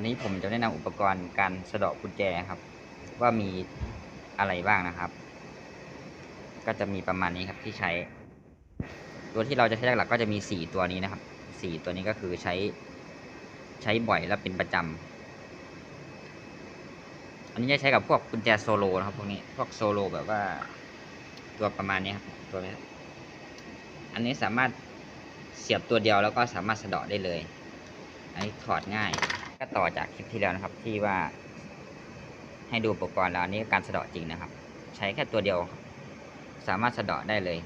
วันนี้ผมจะแนะนำอุปกรณ์การสะเดาะกุญแจครับ ว่ามีอะไรบ้างนะครับ ก็จะมีประมาณนี้ครับที่ใช้ ตัวที่เราจะใช้หลักๆก็จะมีสี่ตัวนี้นะครับสี่ตัวนี้ก็คือใช้ใช้บ่อยและเป็นประจำอันนี้จะใช้กับพวกกุญแจโซโลนะครับพวกนี้พวกโซโลแบบว่าตัวประมาณนี้ครับตัวนี้อันนี้สามารถเสียบตัวเดียวแล้วก็สามารถสะเดาะได้เลย อันนี้ถอดง่าย ก็ต่อจากคลิปที่แล้วนะครับ ที่ว่า ให้ดูอุปกรณ์แล้วอันนี้การสะเดาะจริงนะครับ ใช้แค่ตัวเดียว สามารถสะเดาะได้เลย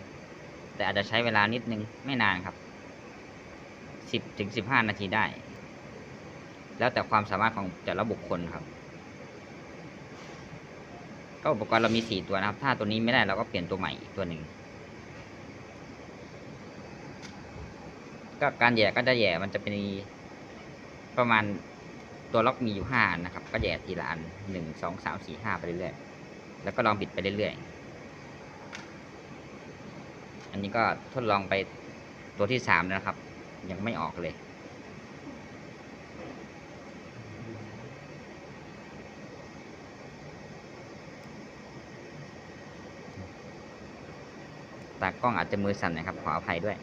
แต่อาจจะใช้เวลานิดนึงไม่นานครับสิบถึงสิบห้านาทีได้ แล้วแต่ความสามารถของแต่ละบุคคลครับ ก็อุปกรณ์เรามีสี่ตัวนะครับ ถ้าตัวนี้ไม่ได้เราก็เปลี่ยนตัวใหม่อีกตัวหนึ่งก็การแย่ก็จะแย่มันจะเป็นประมาณ ตัวล็อกมีอยู่ห้าอันนะครับ ก็แย่ทีละอันหนึ่งสองสามสี่ห้าไปเรื่อยๆ แล้วก็ลองบิดไปเรื่อยๆ อันนี้ก็ทดลองไปตัวที่สามนะครับ ยังไม่ออกเลย ตากล้องอาจจะมือสั่นนะครับ ขออภัยด้วย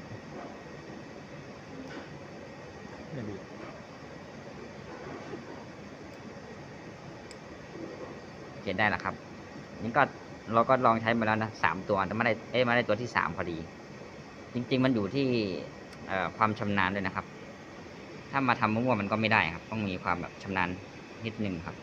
ไม่ ดีเขียนได้แล้วครับ นี่ก็เราก็ลองใช้มาแล้วนะสามตัวแต่ไม่ได้เอ้ไม่ได้ตัวที่สามพอดี จริง ๆ มันอยู่ที่ความชำนาญด้วยนะครับ ถ้ามาทำมั่วๆมันก็ไม่ได้ครับ ต้องมีความแบบชำนาญนิดนึงครับ